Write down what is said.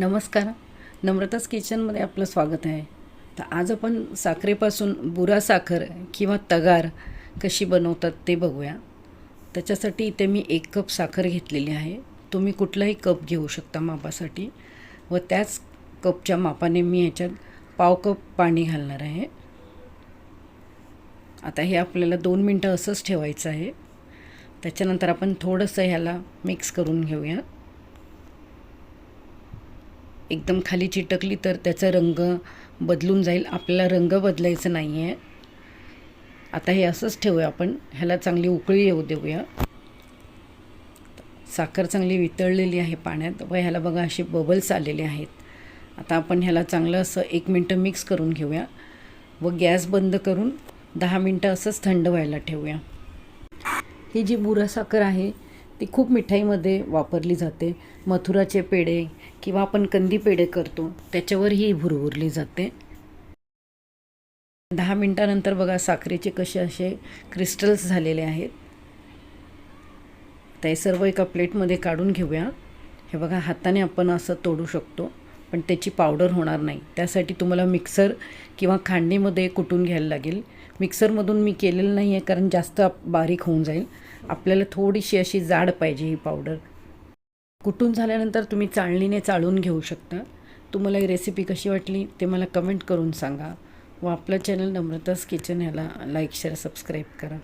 नमस्कार. नम्रताच किचनमध्ये आपलं स्वागत आहे. तर आज आपण साखरेपासून बुरा साखर किंवा तगार कशी बनवतात ते बघूया. त्याच्यासाठी इथे मी एक कप साखर घेतलेली आहे. तुम्ही कुठलाही कप घेऊ शकता मापासाठी व त्याच कपच्या मापाने मी ह्याच्यात पाव कप पाणी घालणार आहे. आता हे आपल्याला दोन मिनटं असंच ठेवायचं आहे. त्याच्यानंतर आपण थोडंसं ह्याला मिक्स करून घेऊया. एकदम खाली चिटकली तर त्याचा रंग बदलून जाईल. आपल्याला रंग बदलायचं नाही आहे आता हे असंच ठेवूया आपण. ह्याला चांगली उकळी येऊ देऊया. साखर चांगली वितळलेली आहे पाण्यात. व ह्याला बघा असे बबल्स आलेले आहेत. आता आपण ह्याला चांगलं असं एक मिनटं मिक्स करून घेऊया. व गॅस बंद करून दहा मिनटं असंच थंड व्हायला ठेवूया. ही जी बुरा साखर आहे ती खूप मिठाईमध्ये वापरली जाते. मथुराचे पेढे किंवा आपण कंदी पेढे करतो त्याच्यावर ही भुरभुरली जाते. दहा मिनटानंतर बघा साखरेचे कसे असे क्रिस्टल्स झालेले आहेत. ते सर्व एका प्लेटमध्ये काढून घेऊया. हे बघा हाताने आपण असं तोडू शकतो. पण त्याची पावडर होणार नाही. त्यासाठी तुम्हाला मिक्सर किंवा खांडणीमध्ये कुटून घ्यायला लागेल. मिक्सरमधून मी केलेलं नाही आहे कारण जास्त बारीक होऊन जाईल. आपल्याला थोडीशी अशी जाड पाहिजे ही पावडर. कुटून झाल्यानंतर तुम्ही चाळणीने चाळून घेऊ शकता. तुम्हाला ही रेसिपी कशी वाटली ते मला कमेंट करून सांगा. व आपलं चॅनल नम्रतास किचन ह्याला लाईक शेअर सबस्क्राईब करा.